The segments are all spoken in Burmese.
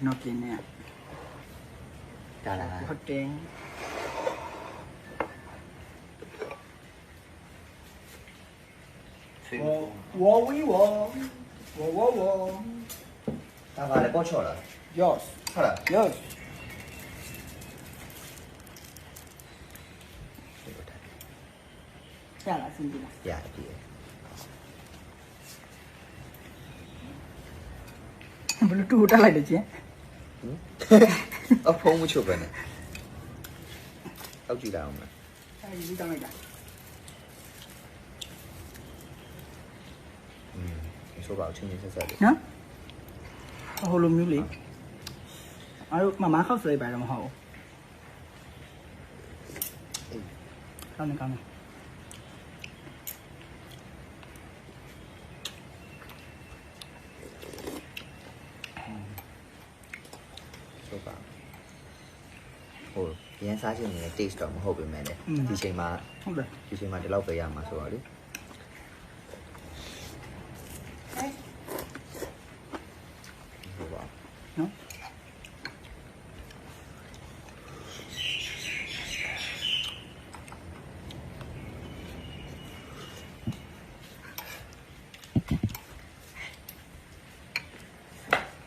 no tiene Tarajote. Wow, wow, wow, wow, wow. Ta ah, vale po chora. Yos. Chora. Yos. Ya la sentí. Ya. Bluetooth အဖုံးမချုပ်ပဲနဲ့အောက်ကြည့်လိုက်အောင်မလားအဲဒီတောင်းလိုက်တာอืมဒီဆိုပါအချင်းချင်းဆက်ဆက်လေးနော်ဟိုလိုမျိုးလေအားတို့မမခောက်ဆွဲပါတော့မဟုတ်ဘူးကောင်းနေကောင်းနေ ဆိုပါဟို ရန်စားခြင်းနဲ့ taste တော့မဟုတ်ပေမဲ့လေဒီချိန်မှာဟုတ်တယ်ဒီချိန်မှာဒီလောက်ပဲရမှာဆိုတော့လေဆိုပါနော်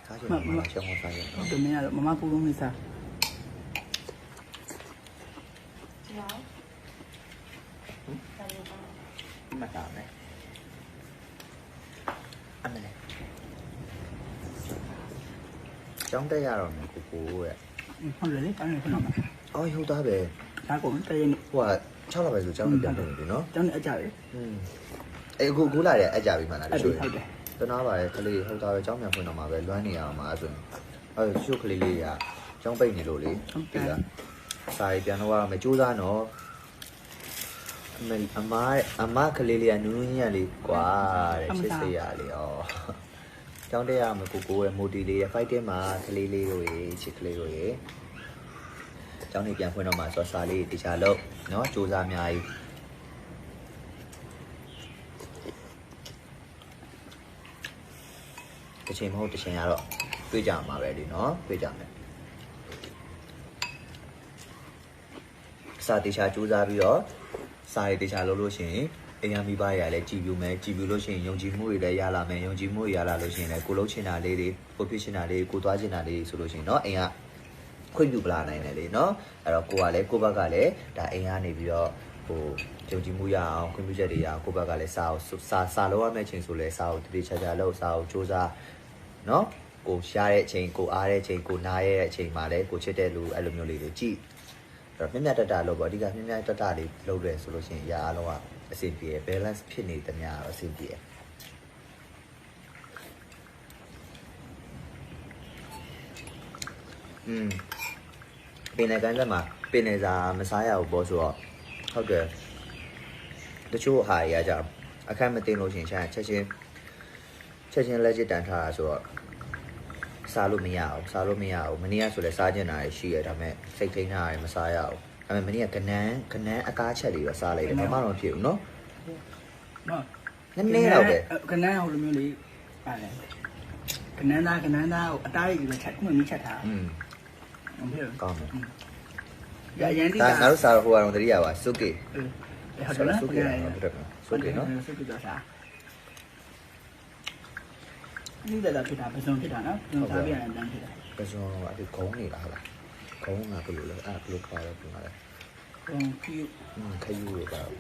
စားခြင်းမှာချောင်းဟောစားခြင်းဟုတ်တယ်မင်းကတော့မမကူလုံးလေးစား မတားနဲ့အမလေးကျောင်း တက်ရတော့မယ်ကိုကိုရဲ့ဟုတ်တယ်လေကောင်းနေခဏမှာအော်ဟုတ်သားပဲဒါကုန်တရင်ဟိုက6လပဲဆိုကျောင်းတက်ပြန်နေပြီနော်တောင်းနေအကြပဲอืมအေးအခုအခုလာတဲ့အကြပြီမှလားအဲ့တချို့ဒီဟုတ်တယ်တနာပါလေကလေးဟုတ်သားပဲကျောင်းပြန်ဖွင့်တော့မှာပဲလွမ်းနေရအောင်မှာအဲ့ဆိုရင်အဲ့တချို့ကလေးလေးကကျောင်းပိတ်နေလို့လေဒီကစာရီပြန်တော့ရမယ်စူးစမ်းတော့အမအမအမကလေးလေးကနူးနူးညံ့လေးကွာတဲ့ချစ်စရာလေးဩ ကျောင်းတက်ရမယ်ကိုကိုရဲ့မိုတီလေးရဲ့ fighting မှာကလေးလေးတို့ရေချစ်ကလေးတို့ရေကျောင်းနေပြန်ဖွင့်တော့မှာဆိုစာလေးတခြားလို့เนาะစူးစမ်းအများကြီး တစ်ချိန်မဟုတ်တစ်ချိန်ကတော့တွေ့ကြမှာပဲလေနော်တွေ့ကြမယ်စာတေချာစူးစမ်းပြီးတော့စာရေးတေချာလုပ်လို့ရှိရင် အိမ်ရမိဘရလည်းကြည်ပြူမယ်ကြည်ပြူလို့ရှိရင်ယုံကြည်မှုတွေလည်းရလာမယ်ယုံကြည်မှုတွေရလာလို့ရှိရင်လည်းကိုလုံးချင်တာလေးတွေကိုဖြစ်ချင်တာလေးကိုသွားချင်တာလေးဆိုလို့ရှိရင်เนาะအိမ်ကခွင့်ပြုပလာနိုင်တယ်လေเนาะအဲ့တော့ကိုကလည်းကိုဘက်ကလည်းဒါအိမ်ကနေပြီးတော့ဟိုယုံကြည်မှုရအောင်ခွင့်ပြုချက်တွေရအောင်ကိုဘက်ကလည်းစာကိုစာစာလုပ်ရမယ့်ချိန်ဆိုလဲစာကိုတတိချာချာလုပ်စာကိုစူးစမ်း เนาะကိုရှားတဲ့အချိန်ကိုအားတဲ့အချိန်ကိုနားရဲ့အချိန်မှာလည်းကိုချစ်တဲ့လူအဲ့လိုမျိုးလေးတွေကြည့်အဲ့တော့မြမြတတလို့ပေါ့အဓိကမြမြတတလေးလုပ်ရဲဆိုလို့ရှိရင်အရာအလုံးက အဆင်ပြေ balance ဖြစ်နေသမျှတော့အဆင်ပြေอืมပင်နယ်ကန်းလက်မှာပင်နယ်စာမစားရဘူးပေါ့ဆိုတော့ဟုတ်တယ်တချို့ဟာတွေကじゃအခက်မသိလို့ရှိရင်ချက်ချင်း ချက်ချင်းလက်ချစ်တန်ထားတာဆိုတော့စားလို့မရအောင်စားလို့မရအောင်မနေ့ကဆိုလဲစားကျင်တာရှိရဒါပေမဲ့စိတ်ထိန်းထားရတယ်မစားရအောင် ဒါပေမဲ့မနေ့ကကနန်းကနန်းအကားချက်လေးပဲစားလိုက်တယ်ဘာမှတော့မဖြစ်ဘူးနော် နော် နည်းနည်းတော့ပဲ ကနန်းဟိုလိုမျိုးလေးပါလေကနန်းသားကနန်းသားကိုအတားရည်ပဲချက်ခုမှမချက်ထား อืม ဟုတ်ပြီ ကောင်းတယ် ရရန်တိ ဒါ က ငါတို့စားတော့ဟိုကတော့တတိယပါစုကေ ဟုတ်တယ်နော် စုကေနော်ဟုတ်တယ်စုကေနော် စုကေတော့စားဒီလည်းဖြစ်တာပစုံဖြစ်တာနော်ပစုံစားပြရတယ်တန်းဖြစ်တာ ပဇွန်အဒီခုံးနေလားဟာလားခုံးကဘယ်လိုလဲအဲ့ဘယ်လိုခေါ်လဲပြန်လာလဲ ဟိုဖြူ อื அவங்களுக்கு ஆப்பிள் காய் அப்படின்னால கையூர் காய்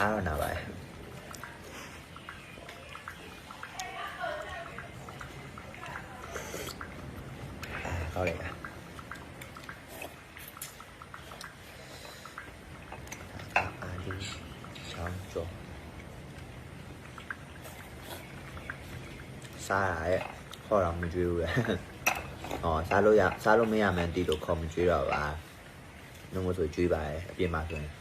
ஆவணாவா အာအာဒီချောင်းကျော်စားရရဲ့ခေါ်တော့မကြွေးဘူးလေ။အော်စားလို့ရစားလို့မရမှန်းတီးလို့ခေါ်မကြွေးတော့ပါ။နှုတ်မဆိုကြွေးပါရဲ့အပြင်မှာဆိုရင်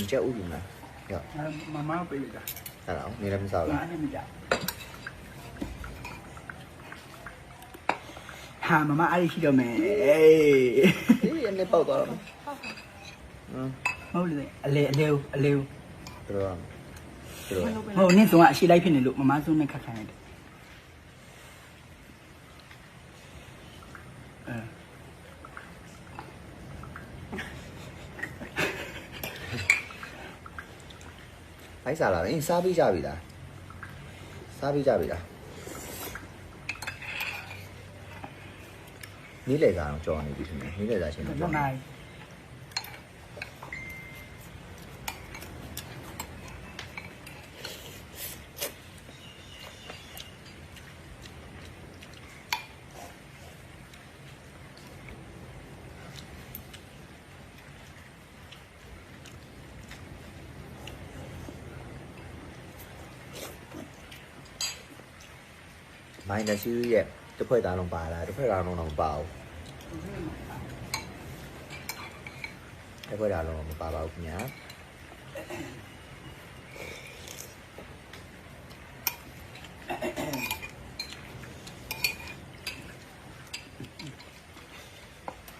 你叫乌云吗？ မမပေးလိုက်တာ အဲ့ဒါနေလည်းမစား ငါ ဘူး အဲ့ ဟာမမအဲ့ဒီရှိတော့မယ်အေးအေးအနေပေါက်သွားတော့ဟမ်ဟုတ်လေအလေအလေအလေတို့တော့တို့တော့ဟုတ်နင်းဆုံးကအရှိလိုက်ဖြစ်နေလို့မမဆုံးနဲ့ခက်ခံလိုက်တယ်အဲဖိုက်စားလာတယ်စားပြီးကြပြီလားစားပြီးကြပြီလား နေ့လေစားအောင်ကြော်နေပြီရှင်နေ့လေစားရှင် ဘ တော့ ယ် ကြော်နေ နိုင်။မိုင်းနစီရဲ့ จะเพื่อตาลงไปแล้วจะเพื่อตาลงหนองเปล่าจะเพื่อตาลงหนองเปล่าแบบนี้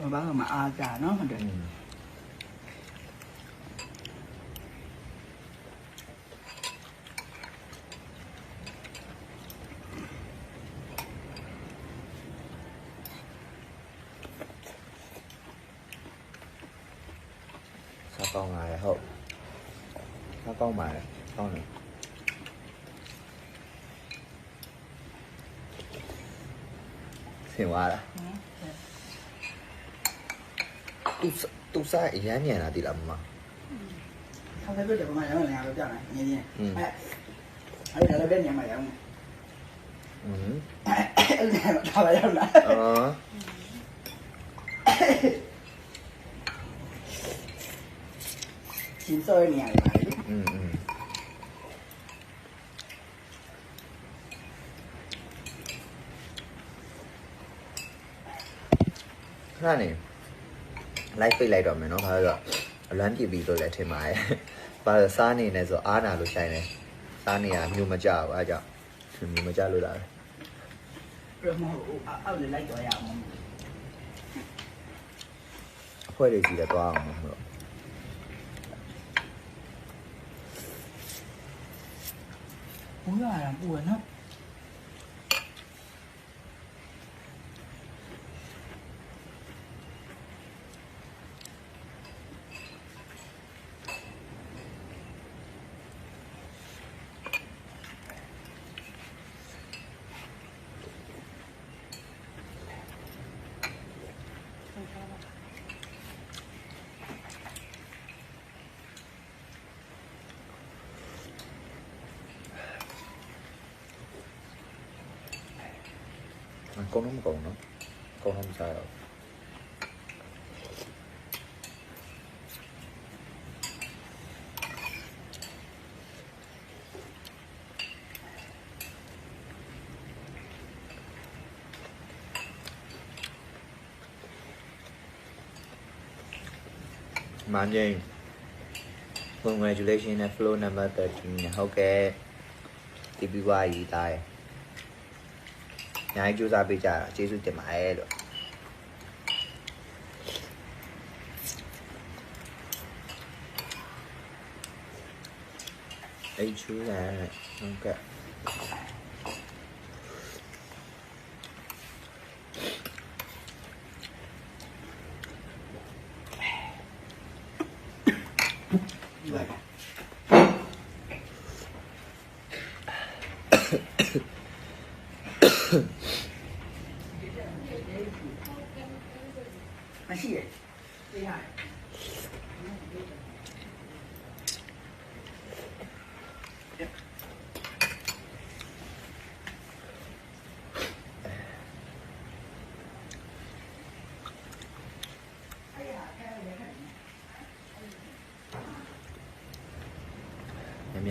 rồi bác mà a à, già nó mà được ừ. ဆင်သွားတာသူသူစားအရမ်းညံတာဒီလားမမအဲ့ဒါကတော့ဘာမှရအောင်လဲတော့ကြာနေနေအဲ့အဲ့ဒါလည်းပဲညံမှာရအောင်อืมအဲ့ဒါတော့ရအောင်လားအော်ชิ้นซอยเนี่ยอะไรอืม ခဏနေ live ပိတ်လိုက်တော့မယ်နော်ဘာလို့လဲအလွမ်းပြပြီလို့လည်းထင်ပါတယ်ဘာလို့စားနေနေဆိုအားနာလို့ဆိုင်တယ်စားနေရမျိုးမကြဘူးအားကြောင့်မျိုးမကြလို့လာတယ်ပြမအောက်လေလိုက်တော့ရအောင်အဖွဲတွေကြီးလည်းသွားအောင်မလို့ဘူးရတာပူရနော် con không còn nữa con không xài rồi Mạn gì? Congratulations, flow number 13. Ok. TPY gì tài? ഞാൻ ചൂസ് ആപ്പിച്ച ചീസ് ഉച്ചമായാലും Đây chú là ok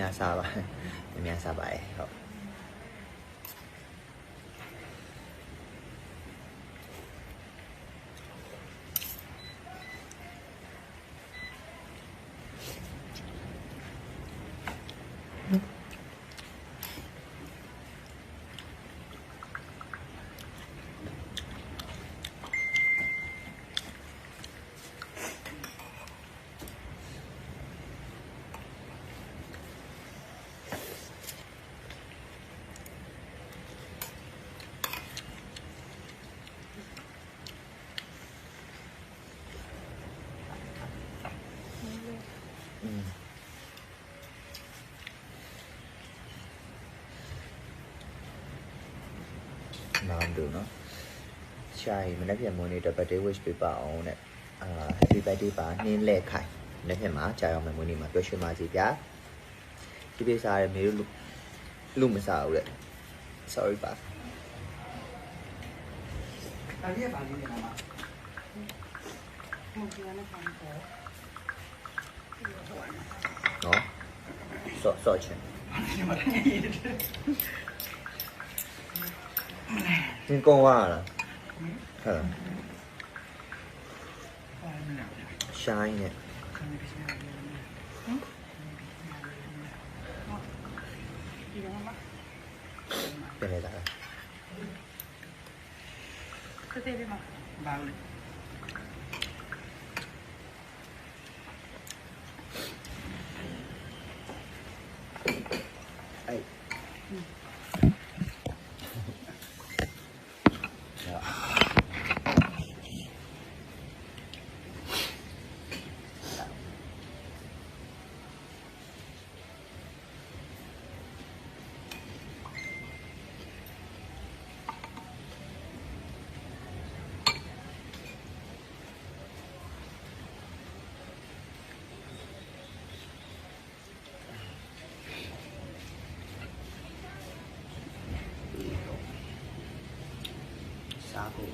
များများစားပါများများစားပါရဲ့ဟုတ် နားမလို့နော်ရှာရင်မနေ့ကမွေးနေ့တပတ် day wish ပေးပါအောင်တဲ့အာ happy birthday ပါနှင်းလက်ခိုင်မနေ့ကမှာကြာအောင်မယ်မွေးနေ့မှာပျော်ရွှင်ပါစေဗျာဒီပေးစားရမေတို့လူမစားဘူးတဲ့ sorry ပါဒါလေးကပါလေးကမှာနော်ဆော့ဆော့ချင်ဒီမှာနေတယ်သင်ကောင်းသွားလားဟဲ့ဘာလဲလဲရှိုင်း นี่ก็ว่าละใช่เนี่ยเป็นอะไรบ้างเลย စားဖို့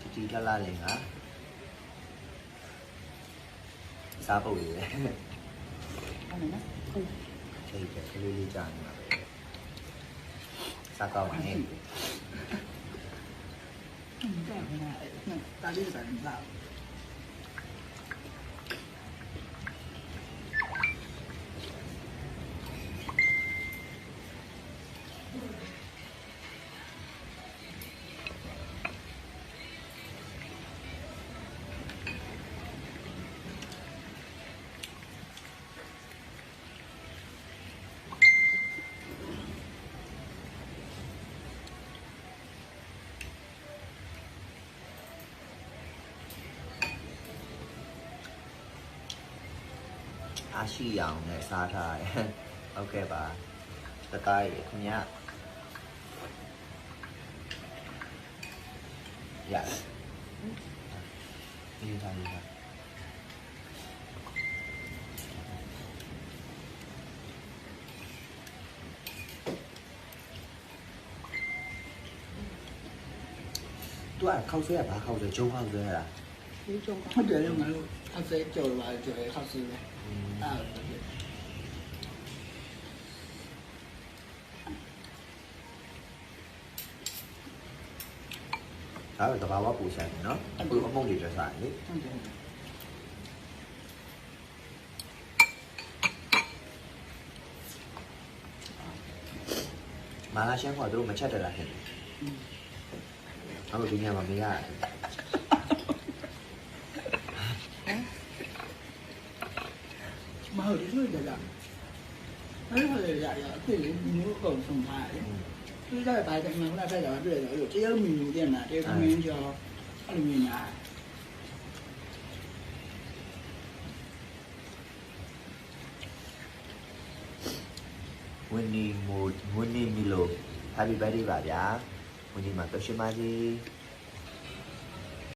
တီတီလာလာလေးငါစားဖို့လေဟုတ်တယ်နော်ဟုတ်ချိန်တယ်ကလေးလေးကြာနေပါပဲစားကောင်းပါနဲ့တယ်ဒါလေးကလည်း အားရှိအောင်နဲ့စားထားတယ်ဟုတ်ကဲ့ပါတကားရခင်ဗျာရတယ်ဒီသားလေးပါသူကခောက်ဆွဲရဘာခောက်ဆွဲဂျုံခောက်ဆွဲရလား ဒီကြောင့်ဟုတ်တယ်ငါတို့အစဲကြော်ပါကြော်ရခောက်စီပဲအာ ဒါကတဘာဝပူဆို ờ. Đó là tao bao bắp bụi sạch nó bụi bắp bông gì trời sạch đấy mà là xem khỏi đâu mà chết rồi là hết. Ừ. ရရတယ်မဟုတ်ဒီလိုကြတာအဲ့ဒါလေရရအစ်လေးမျိုးအကုန်ဆုံးထားတယ်သူကဘာကမှမလာတဲ့တော့တွေ့တယ်လို့တရုတ်မီမီတင်တာတရုတ်မင်းကျော်အဲ့လိုမျိုးညာဝင်းနီမိုဝင်းနီမီလို Happy birthday ပါဗျာဝင်းနီမှာပျော်ရွှင်ပါစေ